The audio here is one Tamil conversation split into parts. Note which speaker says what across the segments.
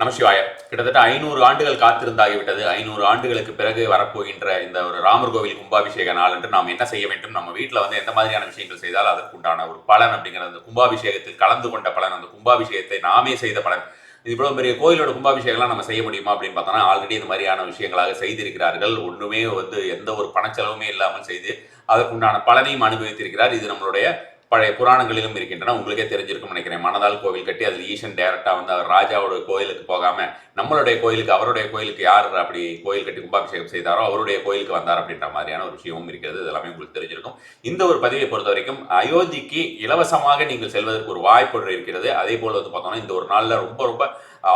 Speaker 1: நமசிவாய கிட்டத்தட்ட ஐநூறு ஆண்டுகள் காத்திருந்தாகிவிட்டது. ஐநூறு ஆண்டுகளுக்கு பிறகு வரப்போகின்ற இந்த ஒரு ராமர் கோவில் கும்பாபிஷேக நாள் என்று நாம் என்ன செய்ய வேண்டும்? நம்ம வீட்டில் வந்து எந்த மாதிரியான விஷயங்கள் செய்தால் அதற்குண்டான ஒரு பலன் அப்படிங்கிற அந்த கும்பாபிஷேகத்தில் கலந்து கொண்ட பலன் அந்த கும்பாபிஷேகத்தை நாமே செய்த பலன். இவ்வளோ பெரிய கோயிலோட கும்பாபிஷேகம்லாம் நம்ம செய்ய முடியுமா அப்படின்னு பார்த்தோம்னா ஆல்ரெடி இந்த மாதிரியான விஷயங்களாக செய்திருக்கிறார்கள். ஒன்றுமே வந்து எந்த ஒரு பணச்செலவுமே இல்லாமல் செய்து அதற்குண்டான பலனையும் அனுபவித்திருக்கிறார். இது நம்மளுடைய பழைய புராணங்களிலும் இருக்கின்றன. உங்களுக்கே தெரிஞ்சிருக்கும் நினைக்கிறேன். மனதால் கோவில் கட்டி அதில் ஈசன் டைரக்டாக வந்து அவர் ராஜாவோட கோயிலுக்கு போகாமல் நம்மளுடைய கோயிலுக்கு அவருடைய கோயிலுக்கு யார் அப்படி கோயில் கட்டி கும்பாபிஷேகம் செய்தாரோ அவருடைய கோயிலுக்கு வந்தார் அப்படின்ற மாதிரியான ஒரு விஷயமும் இருக்கிறது. எல்லாமே உங்களுக்கு தெரிஞ்சிருக்கும். இந்த ஒரு பதிவை பொறுத்த வரைக்கும் அயோத்திக்கு இலவசமாக நீங்கள் செல்வதற்கு ஒரு வாய்ப்பு இருக்கிறது. அதே போல் வந்து பார்த்தோம்னா இந்த ஒரு நாளில் ரொம்ப ரொம்ப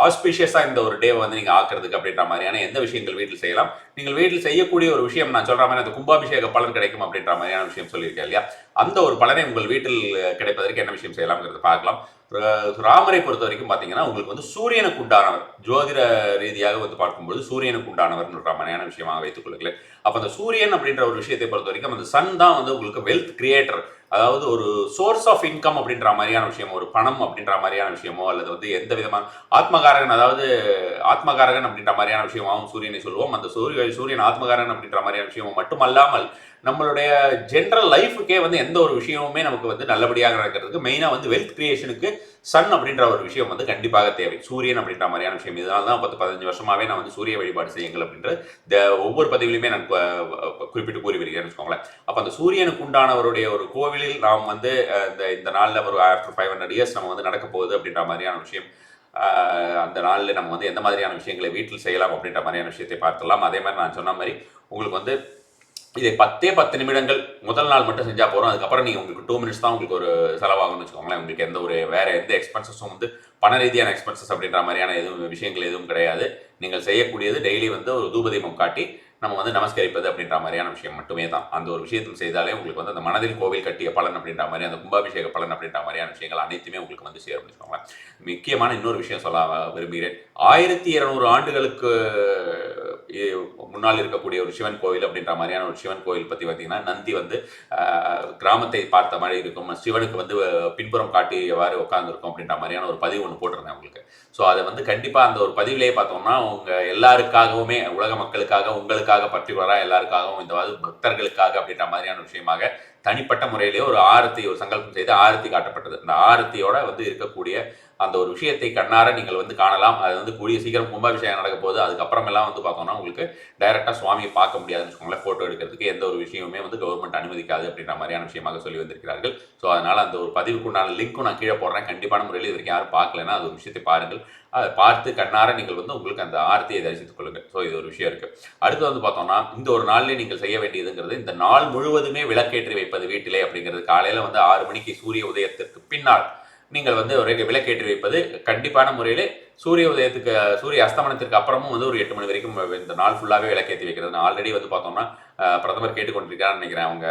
Speaker 1: ஆஸ்பிஷியஸாக இந்த ஒரு டேவை வந்து நீங்கள் ஆக்குறதுக்கு அப்படின்ற மாதிரியான எந்த விஷயங்கள் வீட்டில் செய்யலாம். நீங்கள் வீட்டில் செய்யக்கூடிய ஒரு விஷயம் நான் சொல்கிற மாதிரி அந்த கும்பாபிஷேக பலன் கிடைக்கும் அப்படின்ற மாதிரியான விஷயம் சொல்லியிருக்கேன் இல்லையா? அந்த ஒரு பலனை உங்கள் வீட்டில் கிடைப்பதற்கு என்ன விஷயம் செய்யலாம்ங்கிறத பார்க்கலாம். ராமரை பொறுத்த வரைக்கும் பார்த்தீங்கன்னா உங்களுக்கு வந்து சூரியனுக்கு உண்டானவர் ஜோதிட ரீதியாக வந்து பார்க்கும்போது சூரியனுக்கு உண்டானவர்ன்ற மாதிரியான விஷயமாக வைத்துக் கொள்ளுங்களேன். அப்போ அந்த சூரியன் அப்படின்ற ஒரு விஷயத்தை பொறுத்த வரைக்கும் அந்த சன் தான் வந்து உங்களுக்கு வெல்த் கிரியேட்டர் அதாவது ஒரு சோர்ஸ் ஆஃப் இன்கம் அப்படின்ற மாதிரியான விஷயமோ ஒரு பணம் அப்படின்ற மாதிரியான விஷயமோ அல்லது வந்து எந்த விதமான ஆத்மகாரகன் அதாவது ஆத்மகாரகன் அப்படின்ற மாதிரியான விஷயமாகவும் சூரியனை சொல்லுவோம் அந்த சூரிய சூரியன் ஆத்மகாரகன் அப்படின்ற மாதிரியான விஷயமும் மட்டுமல்லாமல் நம்மளுடைய ஜென்ரல் லைஃபுக்கே வந்து எந்த ஒரு விஷயமுமே நமக்கு வந்து நல்லபடியாக நடக்கிறதுக்கு மெயினாக வந்து வெல்த் கிரியேஷனுக்கு சன் அப்படின்ற ஒரு விஷயம் வந்து கண்டிப்பாக தேவை. சூரியன் அப்படின்ற மாதிரியான விஷயம். இதனால தான் பத்து பதினஞ்சு வருஷமாகவே நான் வந்து சூரிய வழிபாடு செய்யுங்கள் அப்படின்ற இந்த ஒவ்வொரு பதிவிலையுமே நான் குறிப்பிட்டு கூறி வருகிறேன்னு வச்சுக்கோங்களேன். அப்போ அந்த சூரியனுக்கு உண்டானவருடைய ஒரு கோவிலில் நாம் வந்து இந்த இந்த நாளில் ஒரு ஆஃப்டர் ஃபைவ் ஹண்ட்ரட் இயர்ஸ் நம்ம வந்து நடக்க போகுது அப்படின்ற மாதிரியான விஷயம் அந்த நாளில் நம்ம வந்து எந்த மாதிரியான விஷயங்களை வீட்டில் செய்யலாம் அப்படின்ற மாதிரியான விஷயத்தை பார்த்துடலாம். அதே மாதிரி நான் சொன்ன மாதிரி உங்களுக்கு வந்து இதை பத்தே பத்து நிமிடங்கள் முதல் நாள் மட்டும் செஞ்சால் போகிறோம் அதுக்கப்புறம் நீங்கள் உங்களுக்கு டூ மினிட்ஸ் தான் உங்களுக்கு ஒரு செலவாகும்னு வச்சுக்கோங்களேன். உங்களுக்கு எந்த ஒரு வேற எந்த எக்ஸ்பென்சஸும் வந்து பண ரீதியான எக்ஸ்பென்சஸ் அப்படின்ற மாதிரியான எதுவும் விஷயங்கள் எதுவும் கிடையாது. நீங்கள் செய்யக்கூடியது டெய்லி வந்து ஒரு தூபதீபம் காட்டி நம்ம வந்து நமஸ்கரிப்பது அப்படின்ற மாதிரியான விஷயம் மட்டுமே தான். அந்த ஒரு விஷயத்தையும் செய்தாலே உங்களுக்கு வந்து அந்த மனதில் கோவில் கட்டிய பலன் அப்படின்ற மாதிரி அந்த கும்பாபிஷேக பலன் அப்படின்ற மாதிரியான விஷயங்கள் அனைத்துமே உங்களுக்கு வந்து சேரும் வச்சுக்கோங்களேன். முக்கியமான இன்னொரு விஷயம் சொல்ல விரும்புகிறேன். ஆயிரத்தி இருநூறு ஆண்டுகளுக்கு முன்னால் இருக்கக்கூடிய ஒரு சிவன் கோவில் அப்படின்ற மாதிரியான ஒரு சிவன் கோவில் பற்றி பார்த்தீங்கன்னா நந்தி வந்து கிராமத்தை பார்த்த மாதிரி இருக்கும். சிவனுக்கு வந்து பின்புறம் காட்டியவாறு உட்காந்துருக்கும் அப்படின்ற மாதிரியான ஒரு பதிவு ஒன்று போட்டிருந்தேன் உங்களுக்கு. ஸோ அதை வந்து கண்டிப்பாக அந்த ஒரு பதிவிலேயே பார்த்தோம்னா அவங்க எல்லாருக்காகவுமே உலக மக்களுக்காக உங்களுக்காக பர்டிகுலராக எல்லாருக்காகவும் இந்த மாதிரி பக்தர்களுக்காக அப்படின்ற மாதிரியான விஷயமாக தனிப்பட்ட முறையிலேயே ஒரு ஆரத்தி ஒரு சங்கல்பம் செய்து ஆரத்தி காட்டப்பட்டது. அந்த ஆரத்தியோட வந்து இருக்கக்கூடிய அந்த ஒரு விஷயத்தை கண்ணார நீங்கள் வந்து காணலாம். அது வந்து கூடிய சீக்கிரம் கும்பாபிஷேகம் நடக்க போது அதுக்கப்புறமெல்லாம் வந்து பார்த்தோம்னா உங்களுக்கு டைரெக்டாக சுவாமியை பார்க்க முடியாதுன்னு வச்சுக்கோங்களேன் ஃபோட்டோ எடுக்கிறதுக்கு எந்த ஒரு விஷயமுமே வந்து கவர்மெண்ட் அனுமதிக்காது அப்படின்ற மாதிரியான விஷயமாக சொல்லி வந்திருக்கிறார்கள். ஸோ அதனால் அந்த ஒரு பதிவுக்குண்டான லிங்க்கும் நான் கீழே போடுறேன். கண்டிப்பான முறையில் இது வரைக்கும் யாரும் பார்க்கலன்னா அது ஒரு விஷயத்தை பாருங்கள். அதை பார்த்து கண்ணார நீங்கள் வந்து உங்களுக்கு அந்த ஆர்த்தியை தரிசித்துக் கொள்ளுங்கள். ஸோ இது ஒரு விஷயம் இருக்குது அடுத்து வந்து பார்த்தோம்னா இந்த ஒரு நாளிலே நீங்கள் செய்ய வேண்டியதுங்கிறது இந்த நாள் முழுவதுமே விளக்கேற்றி வைப்பது வீட்டிலே அப்படிங்கிறது. காலையில் வந்து ஆறு மணிக்கு சூரிய உதயத்திற்கு பின்னால் நீங்கள் வந்து ஒரு விளக்கேற்றி வைப்பது கண்டிப்பான முறையிலே சூரிய உதயத்துக்கு சூரிய அஸ்தமனத்திற்கு அப்புறமும் வந்து ஒரு எட்டு மணி வரைக்கும் இந்த நாள் ஃபுல்லாகவே விளக்கேற்றி வைக்கிறது. நான் ஆல்ரெடி வந்து பார்த்தோம்னா பிரதமர் கேட்டுக்கொண்டிருக்கான்னு நினைக்கிறேன். அவங்க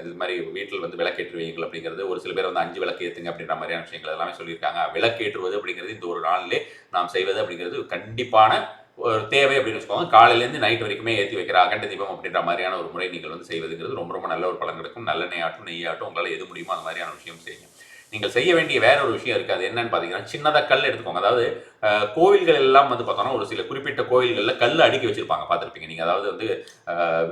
Speaker 1: இது மாதிரி வீட்டில் வந்து விளக்கேற்றி வைங்கள் அப்படிங்கிறது ஒரு சில பேர் வந்து அஞ்சு விளக்கு ஏற்றுங்க அப்படின்ற மாதிரியான விஷயங்கள் எல்லாமே சொல்லியிருக்காங்க. விளக்கேற்றுவது அப்படிங்கிறது இந்த ஒரு நாளிலே நாம் செய்வது அப்படிங்கிறது கண்டிப்பான ஒரு தேவை அப்படின்னு வச்சுக்கோங்க. காலையிலேருந்து நைட் வரைக்குமே ஏற்றி வைக்கிற அகண்ட தீபம் அப்படின்ற மாதிரியான ஒரு முறை நீங்கள் வந்து செய்வதுங்கிறது ரொம்ப ரொம்ப நல்ல ஒரு பலன் கிடைக்கும். நல்ல நெய்யாட்டும் நெய்யாட்டும் உங்களால் எது முடியுமோ அந்த மாதிரியான விஷயம் செய்யுங்க. நீங்கள் செய்ய வேண்டிய வேற ஒரு விஷயம் இருக்குது அது என்னன்னு பார்த்தீங்கன்னா சின்னதாக கல் எடுத்துக்கோங்க. அதாவது கோவில்கள் எல்லாம் வந்து பார்த்தோம்னா ஒரு சில குறிப்பிட்ட கோவில்களில் கல் அடுக்கி வச்சிருப்பாங்க. பார்த்துருப்பீங்க நீங்கள் அதாவது வந்து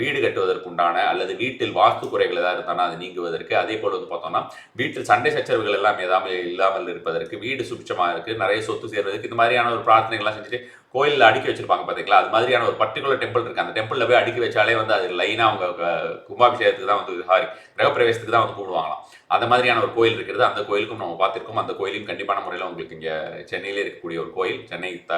Speaker 1: வீடு கட்டுவதற்குண்டான அல்லது வீட்டில் வாஸ்து குறைகள் ஏதாவது இருந்தாலும் அது நீங்குவதற்கு. அதே போல் வந்து பார்த்தோம்னா வீட்டில் சண்டை சச்சரவுகள் எல்லாம் ஏதாமல் இல்லாமல் இருப்பதற்கு வீடு சுபிச்சமாக இருக்குது நிறைய சொத்து சேர்வதற்கு இந்த மாதிரியான ஒரு பிரார்த்தனைகள்லாம் செஞ்சுட்டு கோயிலில் அடுக்கி வச்சிருப்பாங்க பார்த்தீங்களா அது மாதிரியான ஒரு பர்டிகுலர் டெம்பிள் இருக்குது அந்த டெம்பிளில் போய் அடுக்கி வச்சாலே வந்து அது லைனாக அவங்க கும்பாபிஷேகத்துக்கு தான் வந்து சாரி கிரகப்பிரவேசத்துக்கு தான் வந்து கூப்பிடுவாங்களாம் அந்த மாதிரியான ஒரு கோயில் இருக்கிறது. அந்த கோயிலுக்கும் நம்ம பார்த்துருக்கோம். அந்த கோயிலையும் கண்டிப்பான முறையில் உங்களுக்கு இங்கே சென்னையிலே இருக்கக்கூடிய ஒரு கோயில் சென்னை த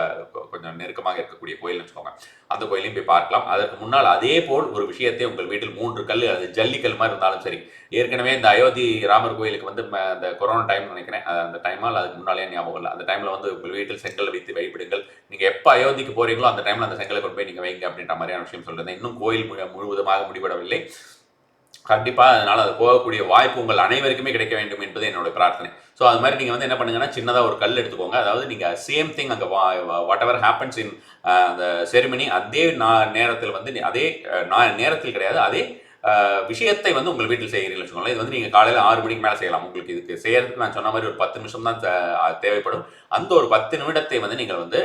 Speaker 1: கொஞ்சம் நெருக்கமாக இருக்கக்கூடிய கோயில்னு வச்சுக்கோங்க. அந்த கோயிலையும் போய் பார்க்கலாம். அதற்கு முன்னால் அதே போல் ஒரு விஷயத்தை உங்கள் வீட்டில் மூன்று கல் அது ஜல்லிக்கல் மாதிரி இருந்தாலும் சரி. ஏற்கனவே இந்த அயோத்தி ராமர் கோயிலுக்கு வந்து அந்த கொரோனா டைம் நினைக்கிறேன். அந்த டைமால் அதுக்கு முன்னாலே ஞாபகம் இல்லை. அந்த டைமில் வந்து உங்கள் வீட்டில் செங்கல் வைத்து வைப்பிடுங்கள். நீங்கள் எப்போ அயோத்திக்கு போகிறீங்களோ அந்த டைமில் அந்த செங்கலை கொண்டு போய் நீங்கள் வைங்க அப்படின்ற மாதிரியான விஷயம் சொல்லியிருந்தேன். இன்னும் கோயில் முழுவதுமாக முடிவடவில்லை கண்டிப்பாக அதனால் அது போகக்கூடிய வாய்ப்பு உங்கள் அனைவருக்குமே கிடைக்க வேண்டும் என்பது என்னோட பிரார்த்தனை. ஸோ அது மாதிரி நீங்கள் வந்து என்ன பண்ணுங்கன்னா சின்னதாக ஒரு கல் எடுத்துக்கோங்க. அதாவது நீங்கள் சேம் திங் அங்கே வாட் எவர் ஹேப்பன்ஸ் இன் அந்த செரிமனி அதே நா நேரத்தில் வந்து அதே நான் நா- நேரத்தில் கிடையாது அதே விஷயத்தை வந்து உங்கள் வீட்டில் செய்கிறீங்கன்னு வச்சுக்கோங்களேன். இது வந்து நீங்கள் காலையில் ஆறு மணிக்கு மேலே செய்யலாம். உங்களுக்கு இதுக்கு செய்யறதுக்கு நான் சொன்ன மாதிரி ஒரு பத்து நிமிஷம் தான் தேவைப்படும். அந்த ஒரு பத்து நிமிடத்தை வந்து நீங்கள் வந்து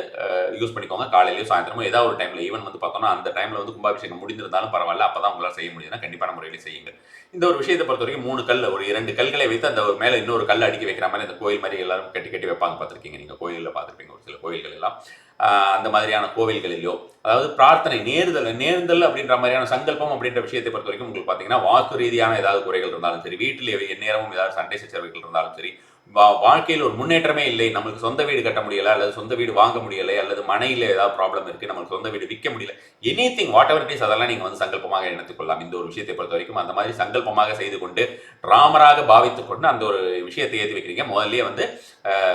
Speaker 1: யூஸ் பண்ணிக்கோங்க. காலையிலயும் சாயந்தரமும் ஏதாவது ஒரு டைமில் ஈவன் வந்து பார்த்தோம்னா அந்த டைமில் வந்து கும்பாபிஷேகம் முடிந்திருந்தாலும் பரவாயில்ல. அப்போ தான் உங்களால் செய்ய முடியுதுன்னா கண்டிப்பான முறையில் செய்யுங்க இந்த ஒரு விஷயத்தை பொறுத்த வரைக்கும் மூணு கல் ஒரு இரண்டு கல்களை வைத்து அந்த ஒரு மேலே இன்னொரு கல் அடுக்கி வைக்கிற மாதிரி அந்த கோயில் மாதிரி எல்லாரும் கட்டி கட்டி வைப்பாங்க. பார்த்துருக்கீங்க. நீங்கள் கோயிலில் பார்த்துருப்பீங்க. ஒரு சில கோயில்கள் எல்லாம். அந்த மாதிரியான கோவில்களிலோ அதாவது பிரார்த்தனை நேர்தல் நேர்தல் அப்படின்ற மாதிரியான சங்கல்பம் அப்படின்ற விஷயத்தை பொறுத்த வரைக்கும் உங்களுக்கு பார்த்தீங்கன்னா வாக்கு ரீதியான ஏதாவது குறைகள் இருந்தாலும் சரி வீட்டில் எந்நேரமும் ஏதாவது சண்டை சச்சரவுகள் இருந்தாலும் சரி வா- வாழ்க்கையில் ஒரு முன்னேற்றமே இல்லை நம்மளுக்கு சொந்த வீடு கட்ட முடியலை அல்லது சொந்த வீடு வாங்க முடியலை அல்லது மனையில் ஏதாவது ப்ராப்ளம் இருக்குது நம்மளுக்கு சொந்த வீடு விற்க முடியல anything whatever is அதெல்லாம் நீங்கள் வந்து சங்கல்பமாக எடுத்துக்கொள்ளலாம். இந்த ஒரு விஷயத்தை பொறுத்த வரைக்கும் அந்த மாதிரி சங்கல்பமாக செய்து கொண்டு ராமராக பாவித்துக்கொண்டு அந்த ஒரு விஷயத்தை ஏற்றி வைக்கிறீங்க. முதல்லயே வந்து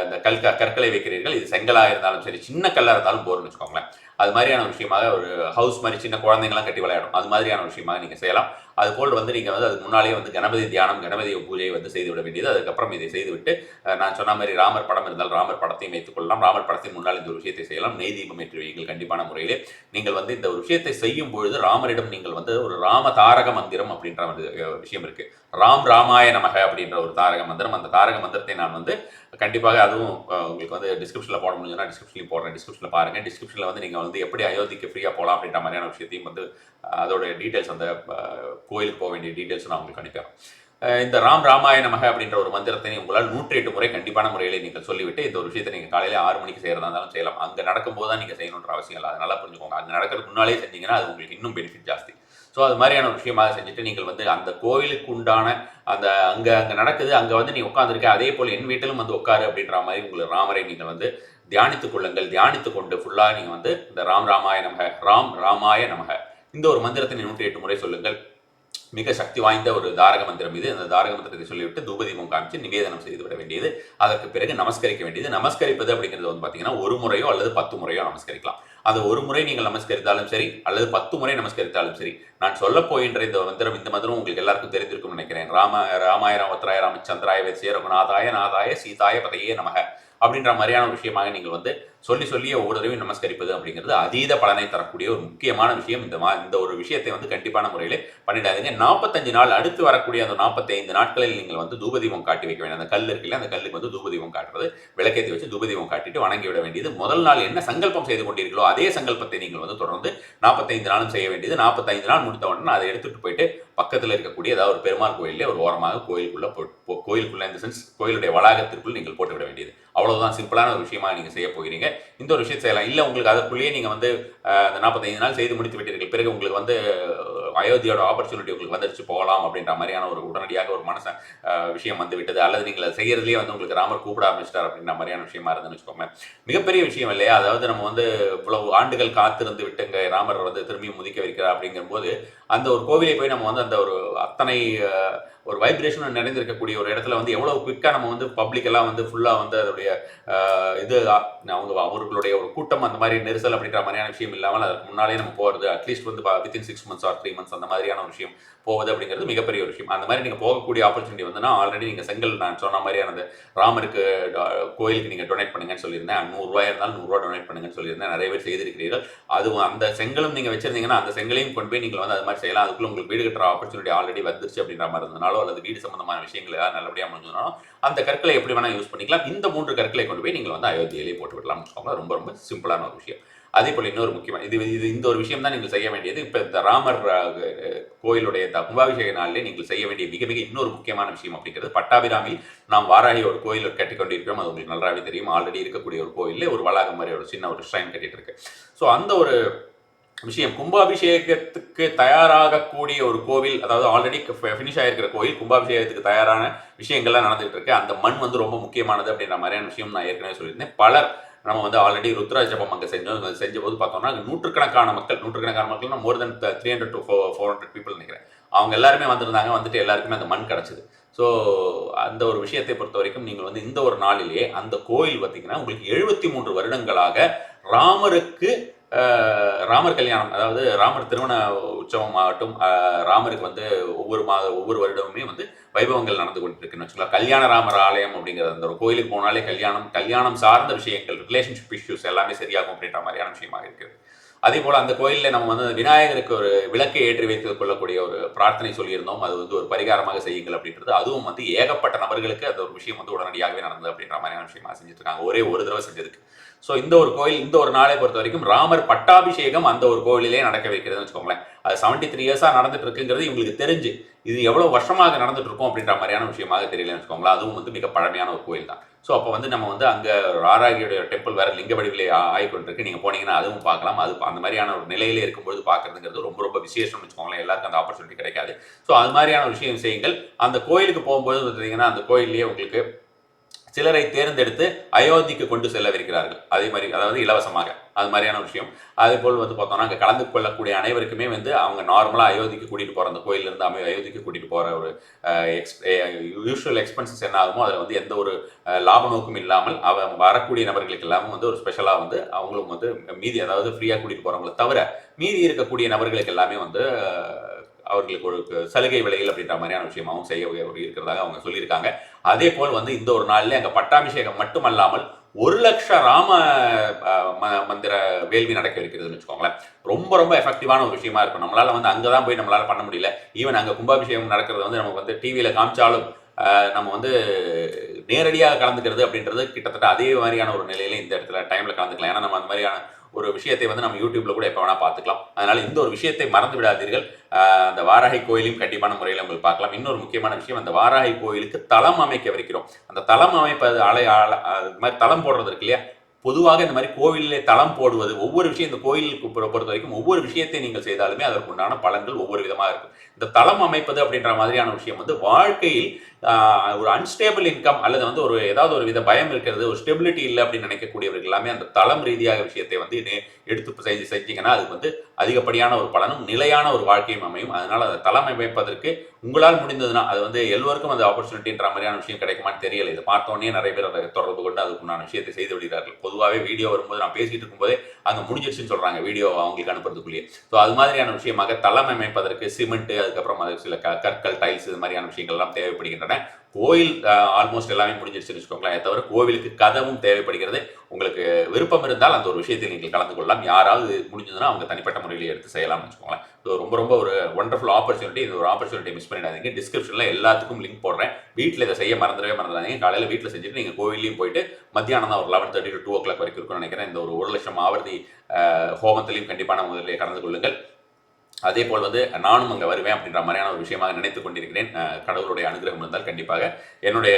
Speaker 1: இந்த கல் கற்களை வைக்கிறீர்கள். இது செங்கலாக இருந்தாலும் சரி சின்ன கல்லாக இருந்தாலும் போர்னு வச்சுக்கோங்களேன். அது மாதிரியான ஒரு விஷயமாக ஒரு ஹவுஸ் மாதிரி சின்ன குழந்தைங்கலாம் கட்டி விளையாடும். அது மாதிரியான விஷயமாக நீங்கள் செய்யலாம். அது போல் வந்து நீங்கள் வந்து அதுக்கு முன்னாலேயே வந்து கணபதி தியானம் கணபதி பூஜையை வந்து செய்து விட வேண்டியது. அதுக்கப்புறம் இதை செய்துவிட்டு நான் சொன்ன மாதிரி ராமர் படம் இருந்தால் ராமர் படத்தையும் வைத்துக் கொள்ளலாம். ராமர் படத்தின் முன்னால் இந்த ஒரு விஷயத்தை செய்யலாம். நெய் தீபம் ஏற்றி வையுங்கள் கண்டிப்பான முறையிலே. நீங்கள் வந்து இந்த ஒரு விஷயத்தை செய்யும் பொழுது ராமரிடம் நீங்கள் வந்து ஒரு ராம தாரக மந்திரம் அப்படின்ற ஒரு விஷயம் இருக்கு. ராம் ராமாய அப்படின்ற ஒரு தாரக மந்திரம். அந்த தாரக மந்திரத்தை நான் வந்து கண்டிப்பாக கண்டிப்பாக அதுவும் உங்களுக்கு வந்து டிஸ்கிரிப்ஷனில் போட முடியும்னா டிஸ்கிரிப்ஷன்லையும் போடுறேன். டிஸ்கிரிப்ஷனில் பாருங்கள் டிஸ்கிரிப்ஷனில் வந்து நீங்கள் வந்து எப்படி அயோத்திக்கு ஃப்ரீயாக போகலாம் அப்படின்ற மாதிரியான விஷயத்தையும் வந்து அதோட டீட்டெயில்ஸ் அந்த கோயிலுக்கு போக வேண்டிய டீட்டெயில்ஸ் நான் உங்களுக்கு அனுப்பிடுறேன். இந்த ராம் ராமாய நமக அப்படின்ற ஒரு மந்திரத்தை உங்களால் நூற்றி எட்டு முறை கண்டிப்பான முறையில் நீங்கள் சொல்லிவிட்டு இந்த ஒரு விஷயத்தை நீங்கள் காலையில் ஆறு மணிக்கு செய்கிறதா இருந்தாலும் செய்யலாம். அங்கே நடக்கும்போது தான் நீங்கள் செய்யணுன்ற அவசியம் இல்லை. அதனால புரிஞ்சுக்கோங்க. அங்கே நடக்கிறதுக்கு முன்னாலே செஞ்சீங்கன்னா அது உங்களுக்கு இன்னும் பெனிஃபிட் ஜாஸ்தி. ஸோ அது மாதிரியான விஷயமாக செஞ்சுட்டு நீங்கள் வந்து அந்த கோவிலுக்கு உண்டான அந்த அங்கே அங்கே நடக்குது அங்கே வந்து நீ உட்காந்துருக்க அதே போல் என் வீட்டிலும் வந்து உட்காரு அப்படின்ற மாதிரி உங்களுக்கு ராமரை நீங்கள் வந்து தியானித்துக் கொள்ளுங்கள் தியானித்து கொண்டு ஃபுல்லாக நீங்கள் வந்து இந்த ராம் ராமாய நமக ராம் ராமாய நமக. இந்த ஒரு மந்திரத்தை நூற்றி எட்டு முறை சொல்லுங்கள். மிக சக்தி வாய்ந்த ஒரு தாரக மந்திரம் இது. அந்த தாரக மந்திரத்தை சொல்லிவிட்டு தூபதீபம் காமிச்சு நிவேதனம் செய்து விட வேண்டியது. அதற்கு பிறகு நமஸ்கரிக்க வேண்டியது. நமஸ்கரிப்பது அப்படிங்கிறது வந்து பார்த்தீங்கன்னா ஒரு முறையோ அல்லது பத்து முறையோ நமஸ்கரிக்கலாம். அதை ஒரு முறை நீங்கள் நமஸ்கரித்தாலும் சரி அல்லது பத்து முறை நமஸ்கரித்தாலும் சரி நான் சொல்ல போகின்ற இந்த மந்திரம் இந்த மந்திரம் உங்களுக்கு எல்லாருக்கும் தெரிந்திருக்கும் நினைக்கிறேன். ராம ராமாய ராமத்ராய ராமச்சந்திராய வெச்சிய ரகுநாதாய நாதாய சீதாய பதையே நமக அப்படின்ற மாதிரியான விஷயமாக நீங்கள் வந்து சொல்லி சொல்லியே ஒவ்வொரு தடவையும் நமஸ்கரிப்பது அப்படிங்கிறது அதீத பலனை தரக்கூடிய ஒரு முக்கியமான விஷயம். இந்த மா இந்த ஒரு விஷயத்தை வந்து கண்டிப்பான முறையில் பண்ணிடாதீங்க. நாற்பத்தஞ்சு நாள் அடுத்து வரக்கூடிய அந்த நாற்பத்தைந்து நாட்களில் நீங்கள் வந்து தூபதீபம் காட்டி வைக்க வேண்டிய அந்த கல் இருக்குல்ல அந்த கல்லுக்கு வந்து தூபதீபம் காட்டுறது விளக்கேற்றி வச்சு தூபதீபம் காட்டிட்டு வணங்கி விட வேண்டியது. முதல் நாள் என்ன சங்கல்பம் செய்து கொண்டீர்களோ அதே சங்கல்பத்தை நீங்கள் வந்து தொடர்ந்து நாற்பத்தைந்து நாளும் செய்ய வேண்டியது. நாற்பத்தைந்து நாள் முடித்த உடனே அதை எடுத்துட்டு போயிட்டு பக்கத்தில் இருக்கக்கூடிய ஏதாவது ஒரு பெருமாள் கோயிலே ஒரு ஓரமாக கோயிலுக்குள்ளே போ- இந்த சென்ஸ் கோயிலுடைய வளாகத்திற்குள் நீங்கள் போட்டுவிட வேண்டியது. அவ்வளோதான் சிம்பிளான ஒரு விஷயமா நீங்கள் செய்ய போகிறீங்க. இந்த ஒரு விஷயம் செய்யலாம். இல்லை உங்களுக்கு அதற்குள்ளேயே நீங்கள் வந்து அந்த நாற்பத்தைந்து நாள் செய்து முடித்து விட்டீர்கள். பிறகு உங்களுக்கு வந்து அயோத்தியோட ஆப்பர்ச்சுனிட்டி உங்களுக்கு வந்துருச்சு போகலாம் அப்படின்ற மாதிரியான ஒரு உடனடியாக ஒரு மனச விஷயம் வந்து விட்டது. அல்லது நீங்கள் அதை வந்து உங்களுக்கு ராமர் கூப்பிட ஆரம்பிச்சிட்டார் அப்படின்ற மாதிரியான விஷயமா இருந்துன்னு வச்சுக்கோங்க மிகப்பெரிய விஷயம் இல்லையா? அதாவது நம்ம வந்து இவ்வளவு ஆண்டுகள் காத்திருந்து விட்டுங்க ராமர் வந்து திரும்பியும் முதிக்க வைக்கிறார் அப்படிங்கும்போது அந்த ஒரு கோவிலை போய் நம்ம வந்து அந்த ஒரு அத்தனை ஒரு வைப்ரேஷனும் நிறைந்திருக்கக்கூடிய ஒரு இடத்துல வந்து எவ்வளோ குவிக்காக நம்ம வந்து பப்ளிக்கெல்லாம் வந்து ஃபுல்லாக வந்து அதோடைய இது அவங்க அவர்களுடைய ஒரு கூட்டம் அந்த மாதிரி நெரிசல் அப்படின்ற மாதிரியான விஷயம் இல்லாமல் அதுக்கு முன்னாலே நம்ம போகிறது அட்லீஸ்ட் வந்து within six months or three months அந்த மாதிரியான ஒரு விஷயம் போவது அப்படிங்கிறது மிகப்பெரிய ஒரு விஷயம். அந்த மாதிரி நீங்கள் போகக்கூடிய ஆப்பர்ச்சுனிட்டி வந்துன்னா ஆல்ரெடி நீங்கள் செங்கல் நான் சொன்ன மாதிரியான அந்த ராமருக்கு கோயிலுக்கு நீங்கள் டொனேட் பண்ணுங்கன்னு சொல்லியிருந்தேன். நூறுரூவாயா இருந்தாலும் நூறுரூவா டொனேட் பண்ணுங்கன்னு சொல்லியிருந்தேன். நிறைய பேர் செய்திருக்கிறீர்கள். அதுவும் அந்த செங்கலும் நீங்கள் வச்சிருந்தீங்கன்னா அந்த செங்கலையும் கொண்டு போய் நீங்கள் வந்து அது மாதிரி செய்யலாம். அதுக்குள்ள உங்களுக்கு வீடு கட்டுற ஆப்பர்ச்சுனிட்டி ஆல்ரெடி வந்துருச்சு அப்படின்ற மாதிரி இருந்தனால அல்லது வீடு சம்பந்தமான விஷயங்கள் ஏதாவது நல்லபடியாக முடிஞ்சதுனாலும் அந்த கற்களை எப்படி வேணால் யூஸ் பண்ணிக்கலாம். இந்த மூன்று கற்களை கொண்டு போய் நீங்கள் வந்து அயோத்தியிலேயே போட்டு விடலாம்னு வச்சுக்கோங்க ரொம்ப ரொம்ப சிம்பிளான ஒரு விஷயம். அதே போல் இன்னொரு முக்கியமான இது இது இந்த ஒரு விஷயம் தான் நீங்கள் செய்ய வேண்டியது. இப்போ இந்த ராமர் கோயிலுடைய இந்த கும்பாபிஷேக நாளிலே நீங்கள் செய்ய வேண்டிய மிக மிக இன்னொரு முக்கியமான விஷயம் அப்படிங்கிறது பட்டாபிராமில் நாம் வாராகி ஒரு கோயில் கட்டி கொண்டிருக்கிறோம் அது உங்களுக்கு நல்லாவே தெரியும். ஆல்ரெடி இருக்கக்கூடிய ஒரு கோயிலில் ஒரு வளாகம் மாதிரி ஒரு சின்ன ஒரு ஸ்ட்ரைன் கட்டிட்டு இருக்கு. ஸோ அந்த ஒரு விஷயம் கும்பாபிஷேகத்துக்கு தயாராகக்கூடிய ஒரு கோவில் அதாவது ஆல்ரெடி ஃபினிஷ் ஆகிருக்கிற கோயில் கும்பாபிஷேகத்துக்கு தயாரான விஷயங்கள்லாம் நடந்துகிட்டு இருக்கு அந்த மண் வந்து ரொம்ப முக்கியமானது அப்படின்ற மாதிரியான விஷயம் நான் ஏற்கனவே சொல்லியிருந்தேன். பலர் நம்ம வந்து ஆல்ரெடி ருத்ராஜபம் அங்கே செஞ்சோம். செஞ்ச போது பார்த்தோம்னா அங்கே நூற்றுக்கணக்கான மக்கள் நூற்றுக்கணக்கான மக்கள்னா more than three hundred to four hundred people நினைக்கிறேன். அவங்க எல்லாருமே வந்திருந்தாங்க வந்துட்டு எல்லாருக்குமே அந்த மண் கிடச்சிது. ஸோ அந்த ஒரு விஷயத்தை பொறுத்த வரைக்கும் நீங்கள் வந்து இந்த ஒரு நாளிலேயே அந்த கோயில் பார்த்தீங்கன்னா உங்களுக்கு எழுபத்தி மூன்று வருடங்களாக ராமருக்கு ராமர் கல்யாணம் அதாவது ராமர் திருமண உற்சவம் ஆகட்டும் ராமருக்கு வந்து ஒவ்வொரு மாத ஒவ்வொரு வருடமுமே வந்து வைபவங்கள் நடந்து கொண்டிருக்குன்னு வச்சுக்கலாம் கல்யாண ராமர் ஆலயம் அப்படிங்கிறது அந்த ஒரு கோயிலுக்கு போனாலே கல்யாணம் கல்யாணம் சார்ந்த விஷயங்கள் ரிலேஷன்ஷிப் இஷ்யூஸ் எல்லாமே சரியாகும் அப்படின்ற மாதிரியான விஷயமாக இருக்குது அதே போல் அந்த கோயிலில் நம்ம வந்து விநாயகருக்கு ஒரு விளக்கை ஏற்றி வைத்துக் கொள்ளக்கூடிய ஒரு பிரார்த்தனை சொல்லியிருந்தோம். அது வந்து ஒரு பரிகாரமாக செய்யுங்கள் அப்படின்றது. அதுவும் வந்து ஏகப்பட்ட நபர்களுக்கு அந்த ஒரு விஷயம் வந்து உடனடியாகவே நடந்தது அப்படின்ற மாதிரியான விஷயமா செஞ்சுட்டு இருக்காங்க ஒரே ஒரு தடவை செஞ்சதுக்கு. ஸோ இந்த ஒரு கோயில் இந்த ஒரு நாளை பொறுத்த வரைக்கும் ராமர் பட்டாபிஷேகம் அந்த ஒரு கோயிலிலே நடக்க வைக்கிறதுன்னு வச்சுக்கோங்களேன். அது செவன்டி த்ரீ இயர்ஸாக நடந்துட்டு இருக்குங்கிறது இவங்களுக்கு தெரிஞ்சு. இது எவ்வளோ வருஷமாக நடந்துட்டு இருக்கும் அப்படின்ற மாதிரியான விஷயமாக தெரியலன்னு வச்சுக்கோங்களேன். அதுவும் வந்து மிக பழமையான ஒரு கோயில் தான். ஸோ அப்போ வந்து நம்ம வந்து அங்கே ராராகியோட டெம்பிள் வேற லிங்க வடிவிலே ஆகிக்கொண்டிருக்கு நீங்கள் போனீங்கன்னா அதுவும் பார்க்கலாம். அது அந்த மாதிரியான ஒரு நிலையிலே இருக்கும்போது பார்க்கறதுங்கிறது ரொம்ப ரொம்ப விசேஷம் வச்சுக்கோங்களேன். எல்லாருக்கும் அந்த ஆப்பர்ச்சுனிட்டி கிடைக்காது. ஸோ அது மாதிரியான விஷயம் செய்யுங்கள். அந்த கோயிலுக்கு போகும்போது பார்த்தீங்கன்னா அந்த கோயிலே உங்களுக்கு சிலரை தேர்ந்தெடுத்து அயோத்திக்கு கொண்டு செல்லவிருக்கிறார்கள். அதே மாதிரி அதாவது இலவசமாக. அது மாதிரியான விஷயம். அதே போல் வந்து பார்த்தோம்னா அங்கே கலந்து கொள்ளக்கூடிய அனைவருக்குமே வந்து அவங்க நார்மலாக அயோத்திக்கு கூட்டிகிட்டு போகிற அந்த கோயிலிருந்து அமை அயோத்திக்கு கூட்டிகிட்டு போகிற ஒரு எக்ஸ் யூஷுவல் எக்ஸ்பென்சஸ் என்ன ஆகுமோ அதில் வந்து எந்த ஒரு லாப நோக்கம் இல்லாமல் அவ வரக்கூடிய நபர்களுக்கு எல்லாமே வந்து ஒரு ஸ்பெஷலாக வந்து அவங்களும் வந்து மீதி அதாவது ஃப்ரீயாக கூட்டிகிட்டு போகிறவங்கள தவிர மீதி இருக்கக்கூடிய நபர்களுக்கு எல்லாமே வந்து அவர்களுக்கு ஒரு சலுகை விலையில் அப்படின்ற மாதிரியான விஷயமாகவும் செய்ய இருக்கிறதாக அவங்க சொல்லியிருக்காங்க. அதே போல் வந்து இந்த ஒரு நாளில் அங்கே பட்டாபிஷேகம் மட்டுமல்லாமல் ஒரு லட்சம் ராம ம- மந்திர வேள்வி நடக்க இருக்கிறதுன்னு வச்சுக்கோங்களேன். ரொம்ப ரொம்ப எஃபெக்டிவான ஒரு விஷயமா இருக்கும். நம்மளால வந்து அங்கே தான் போய் நம்மளால பண்ண முடியல. ஈவன் அங்கே கும்பாபிஷேகம் நடக்கிறது வந்து நமக்கு வந்து டிவியில் காமிச்சாலும் நம்ம வந்து நேரடியாக கலந்துக்கிறது அப்படின்றது கிட்டத்தட்ட அதே மாதிரியான ஒரு நிலையில இந்த இடத்துல டைம்ல கலந்துக்கலாம். ஏன்னா நம்ம அந்த மாதிரியான ஒரு விஷயத்தை வந்து நம்ம யூடியூப்ல கூட எப்போ வேணா பார்த்துக்கலாம். அதனால இந்த ஒரு விஷயத்தை மறந்து விடாதீர்கள். அந்த வாராகி கோயிலையும் கண்டிப்பான முறையில் உங்களுக்கு பார்க்கலாம். இன்னொரு முக்கியமான விஷயம் அந்த வாராகி கோயிலுக்கு தளம் அமைக்க வைக்கிறோம் அந்த தளம் அமைப்பது அலை அது மாதிரி தளம் போடுறது இருக்கு இல்லையா? பொதுவாக இந்த மாதிரி கோவிலில் தளம் போடுவது ஒவ்வொரு விஷயம் இந்த கோயிலுக்கு பொறுத்த வரைக்கும் ஒவ்வொரு விஷயத்தை நீங்கள் செய்தாலுமே அதற்கு உண்டான பலன்கள் ஒவ்வொரு விதமாக இருக்கும். இந்த தளம் அமைப்பது அப்படின்ற மாதிரியான விஷயம் வந்து வாழ்க்கையில் ஒரு அன்ஸ்டேபிள் இன்கம் அல்லது வந்து ஒரு ஏதாவது ஒரு வித பயம் இருக்கிறது ஒரு ஸ்டெபிலிட்டி இல்லை அப்படின்னு நினைக்கக்கூடியவர்கள் எல்லாமே அந்த தளம் ரீதியாக விஷயத்தை வந்து எடுத்து செஞ்சு செஞ்சீங்கன்னா அது வந்து அதிகப்படியான ஒரு பலனும் நிலையான ஒரு வாழ்க்கையும் அமையும். அதனால் அதை தளம் அமைப்பதற்கு உங்களால் முடிந்ததுன்னா அது வந்து எல்லோருக்கும் அந்த ஆப்பர்ச்சுனிட்டின்ற மாதிரியான விஷயம் கிடைக்குமான்னு தெரியல. இதை பார்த்தோன்னே நிறைய பேர் அதை தொடர்பு கொண்டு அதுக்குண்டான விஷயத்தை செய்து விடுகிறார்கள். பொதுவாகவே வீடியோ வரும்போது நான் பேசிகிட்டு இருக்கும்போதே அங்கே முடிஞ்சிருச்சுன்னு சொல்கிறாங்க வீடியோ அவங்களுக்கு அனுப்புறதுக்குள்ளேயே. ஸோ அது மாதிரியான விஷயமாக தளம் அமைப்பதற்கு சிமெண்ட்டு அதுக்கப்புறம் அது சில க- கற்கள் டைல்ஸ் இது மாதிரியான விஷயங்கள்லாம் தேவைப்படுகின்றன. தேவைப்படுகின்றன கோயில் ஆல்மோஸ்ட் எல்லாமே முடிஞ்சிருச்சுன்னு வச்சுக்கோங்களேன். தவிர கோவிலுக்கு கதவும் தேவைப்படுகிறது. உங்களுக்கு விருப்பம் இருந்தால் அந்த ஒரு விஷயத்தில் நீங்கள் கலந்து கொள்ளலாம். யாராவது முடிஞ்சதுன்னா அவங்க தனிப்பட்ட முறையில் எடுத்து செய்யலாம்னு வச்சுக்கோங்களேன். ஸோ ரொம்ப ரொம்ப ஒரு ஒண்டர்ஃபுல் ஆப்பர்ச்சுனிட்டி இது ஒரு ஆப்பர்ச்சுனிட்டி மிஸ் பண்ணிடாதீங்க. டிஸ்கிரிப்ஷனில் எல்லாத்துக்கும் லிங்க் போடுறேன். வீட்டில் இதை செய்ய மறந்துடவே மறந்துடாதீங்க. காலையில் வீட்டில் செஞ்சுட்டு நீங்கள் கோவிலையும் போயிட்டு மத்தியானம் தான் ஒரு eleven thirty to two o'clock வரைக்கும் இருக்கும்னு நினைக்கிறேன். இந்த ஒரு ஒரு லட்சம் ஆவர்த்தி ஹோமத்திலையும் கண்டிப்பான முதலில் கலந்து கொள்ளுங்கள். அதே போல் வந்து நானும் அங்கே வருவேன் அப்படின்ற மாதிரியான ஒரு விஷயமாக நினைத்து கொண்டிருக்கிறேன். கடவுளுடைய அனுகிரகம் இருந்தால் கண்டிப்பாக என்னுடைய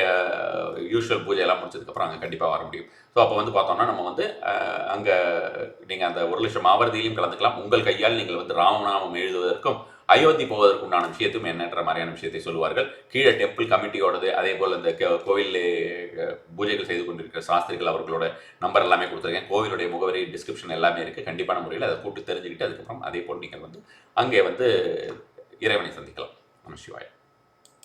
Speaker 1: யூஷுவல் பூஜை எல்லாம் முடிச்சதுக்கப்புறம் அங்கே கண்டிப்பாக வர முடியும். ஸோ அப்போ வந்து பார்த்தோம்னா நம்ம வந்து அங்கே நீங்கள் அந்த ஒரு லட்சம் ஆவர்த்தியிலையும் கலந்துக்கலாம். உங்கள் கையால் நீங்கள் வந்து ராமநாமம் எழுதுவதற்கும் அயோத்தி போவதற்கு உண்டான விஷயத்தும் எண்ணற்ற மாதிரியான விஷயத்தை சொல்லுவார்கள். கீழே டெம்பிள் கமிட்டியோடது அதே போல் இந்த கோவில் பூஜைகள் செய்து கொண்டிருக்கிற சாஸ்திரிகள் அவர்களோட நம்பர் எல்லாமே கொடுத்துருக்கேன். கோவிலுடைய முகவரி டிஸ்கிரிப்ஷன் எல்லாமே இருக்குது கண்டிப்பான முறையில் அதை கூட்டு தெரிஞ்சுக்கிட்டு அதுக்கப்புறம் அதே போல் நீங்கள் வந்து அங்கே வந்து இறைவனை சந்திக்கலாம்.